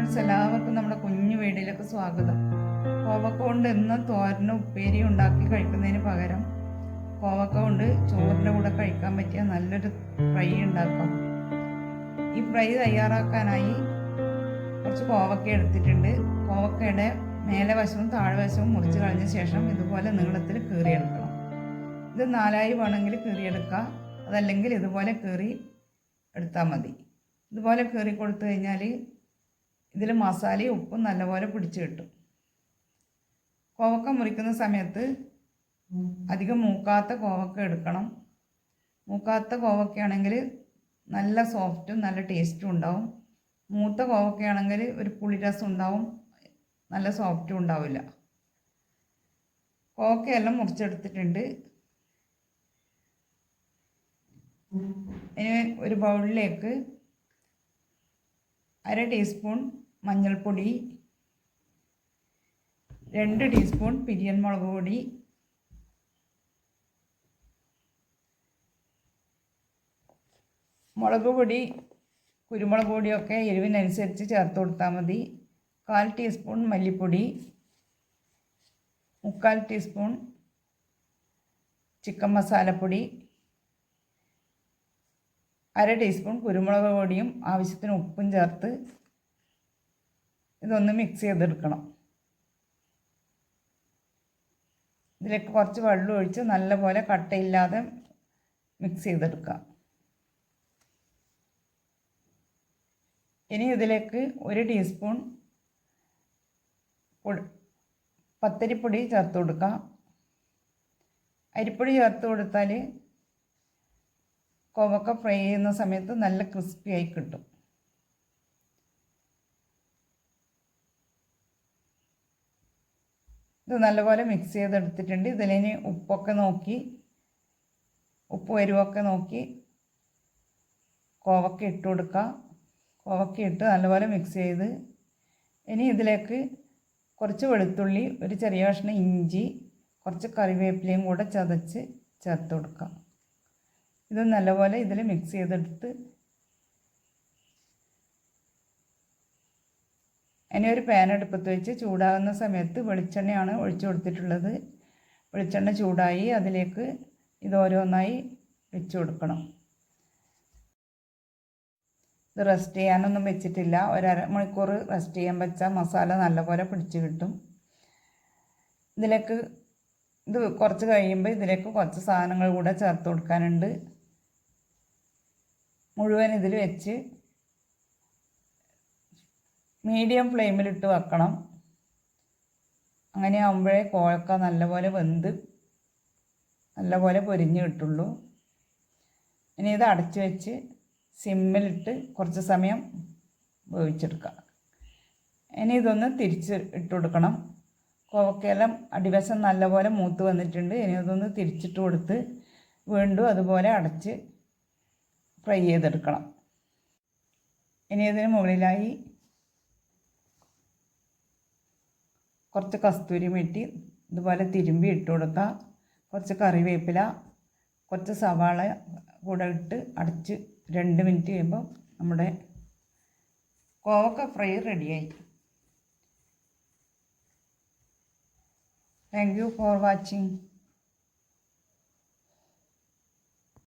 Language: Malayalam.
ഫ്രണ്ട്സ് എല്ലാവർക്കും നമ്മുടെ കുഞ്ഞു വീടിലേക്ക് സ്വാഗതം. കോവക്ക കൊണ്ട് ഇന്ന് തോരനും ഉപ്പേരി ഉണ്ടാക്കി കഴിക്കുന്നതിന് പകരം കോവക്ക കൊണ്ട് ചോറിന്റെ കൂടെ കഴിക്കാൻ പറ്റിയ നല്ലൊരു ഫ്രൈ ഉണ്ടാക്കാം. ഈ ഫ്രൈ തയ്യാറാക്കാനായി കുറച്ച് കോവക്ക എടുത്തിട്ടുണ്ട്. കോവക്കയുടെ മേലെ വശവും താഴെ വശവും മുറിച്ച് കളഞ്ഞ ശേഷം ഇതുപോലെ നീളത്തിൽ കീറിയെടുക്കണം. ഇത് നാലായി വേണമെങ്കിൽ കീറിയെടുക്കാം. അതല്ലെങ്കിൽ ഇതുപോലെ കീറി എടുത്താൽ മതി. ഇതുപോലെ കീറി കൊടുത്തു കഴിഞ്ഞാൽ ഇതിൽ മസാലയും ഉപ്പും നല്ലപോലെ പിടിച്ച് കിട്ടും. കോവക്ക മുറിക്കുന്ന സമയത്ത് അധികം മൂക്കാത്ത കോവക്ക എടുക്കണം. മൂക്കാത്ത കോവക്കയാണെങ്കിൽ നല്ല സോഫ്റ്റും നല്ല ടേസ്റ്റും ഉണ്ടാവും. മൂത്ത കോവക്കയാണെങ്കിൽ ഒരു പുളിരസം ഉണ്ടാവും. നല്ല സോഫ്റ്റും ഉണ്ടാവില്ല. കോവക്കയെല്ലാം മുറിച്ചെടുത്തിട്ടുണ്ട്. ഇനി ഒരു ബൗളിലേക്ക് അര ടീസ്പൂൺ മഞ്ഞൾപ്പൊടി രണ്ട് ടീസ്പൂൺ പിരിയൻ മുളക് പൊടി മുളക് പൊടി കുരുമുളക് പൊടിയൊക്കെ എരിവിനനുസരിച്ച് ചേർത്ത് കൊടുത്താൽ മതി. കാൽ ടീസ്പൂൺ മല്ലിപ്പൊടി മുക്കാൽ ടീസ്പൂൺ ചിക്കൻ മസാലപ്പൊടി അര ടീസ്പൂൺ കുരുമുളക് പൊടിയും ആവശ്യത്തിന് ഉപ്പും ചേർത്ത് ഇതൊന്ന് മിക്സ് ചെയ്തെടുക്കണം. ഇതിലേക്ക് കുറച്ച് വെള്ളം ഒഴിച്ച് നല്ലപോലെ കട്ടയില്ലാതെ മിക്സ് ചെയ്തെടുക്കാം ഇനി ഇതിലേക്ക് ഒരു ടീസ്പൂൺ പത്തരിപ്പൊടി ചേർത്ത് കൊടുക്കുക അരിപ്പൊടി ചേർത്ത് കൊടുത്താൽ കോവക്ക ഫ്രൈ ചെയ്യുന്ന സമയത്ത് നല്ല ക്രിസ്പി ആയി കിട്ടും. ഇത് നല്ലപോലെ മിക്സ് ചെയ്തെടുത്തിട്ടുണ്ട്. ഇതിലിനി ഉപ്പൊക്കെ നോക്കി ഉപ്പ് വരുവൊക്കെ നോക്കി കോവക്ക ഇട്ട് കൊടുക്കുക കോവക്ക ഇട്ട് നല്ലപോലെ മിക്സ് ചെയ്ത് ഇനി ഇതിലേക്ക് കുറച്ച് വെളുത്തുള്ളി ഒരു ചെറിയ കഷ്ണം ഇഞ്ചി കുറച്ച് കറിവേപ്പിലയും കൂടെ ചതച്ച് ചേർത്ത് കൊടുക്കാം. ഇത് നല്ലപോലെ ഇതിൽ മിക്സ് ചെയ്തെടുത്ത് ഇനി ഒരു പാൻ അടുപ്പത്ത് വെച്ച് ചൂടാകുന്ന സമയത്ത് വെളിച്ചെണ്ണയാണ് ഒഴിച്ചു കൊടുത്തിട്ടുള്ളത്. വെളിച്ചെണ്ണ ചൂടായി അതിലേക്ക് ഇത് ഓരോന്നായി വെച്ച് കൊടുക്കണം. ഇത് റെസ്റ്റ് ചെയ്യാനൊന്നും വെച്ചിട്ടില്ല. ഒരു മണിക്കൂർ റെസ്റ്റ് ചെയ്യാൻ വെച്ചാൽ മസാല നല്ലപോലെ പിടിച്ച് കിട്ടും. ഇതിലേക്ക് ഇത് കുറച്ച് കഴിയുമ്പോൾ ഇതിലേക്ക് കുറച്ച് സാധനങ്ങൾ കൂടെ ചേർത്ത് കൊടുക്കാനുണ്ട്. മുഴുവൻ ഇതിൽ വെച്ച് മീഡിയം ഫ്ലെയിമിലിട്ട് വെക്കണം. അങ്ങനെ ആകുമ്പോഴേ കോഴക്ക നല്ലപോലെ വെന്ത് നല്ലപോലെ പൊരിഞ്ഞ് കിട്ടുള്ളൂ. ഇനി ഇത് അടച്ച് വെച്ച് സിമ്മിലിട്ട് കുറച്ച് സമയം വേവിച്ചെടുക്കുക ഇനി ഇതൊന്ന് തിരിച്ച് ഇട്ട് കൊടുക്കണം. കോവക്കയെല്ലാം അടിവശം നല്ലപോലെ മൂത്ത് വന്നിട്ടുണ്ട്. ഇനി ഇതൊന്ന് തിരിച്ചിട്ട് കൊടുത്ത് വീണ്ടും അതുപോലെ അടച്ച് ഫ്രൈ ചെയ്തെടുക്കണം. ഇനി ഇതിന് മുകളിലായി കുറച്ച് കസ്തൂരി മെട്ടി ഇതുപോലെ തിരുമ്പി ഇട്ട് കൊടുക്കുക കുറച്ച് കറിവേപ്പില കുറച്ച് സവാള കൂടെ ഇട്ട് അടച്ച് രണ്ട് മിനിറ്റ് കഴിയുമ്പോൾ നമ്മുടെ കോവക്ക ഫ്രൈ റെഡിയായി. Thank you for watching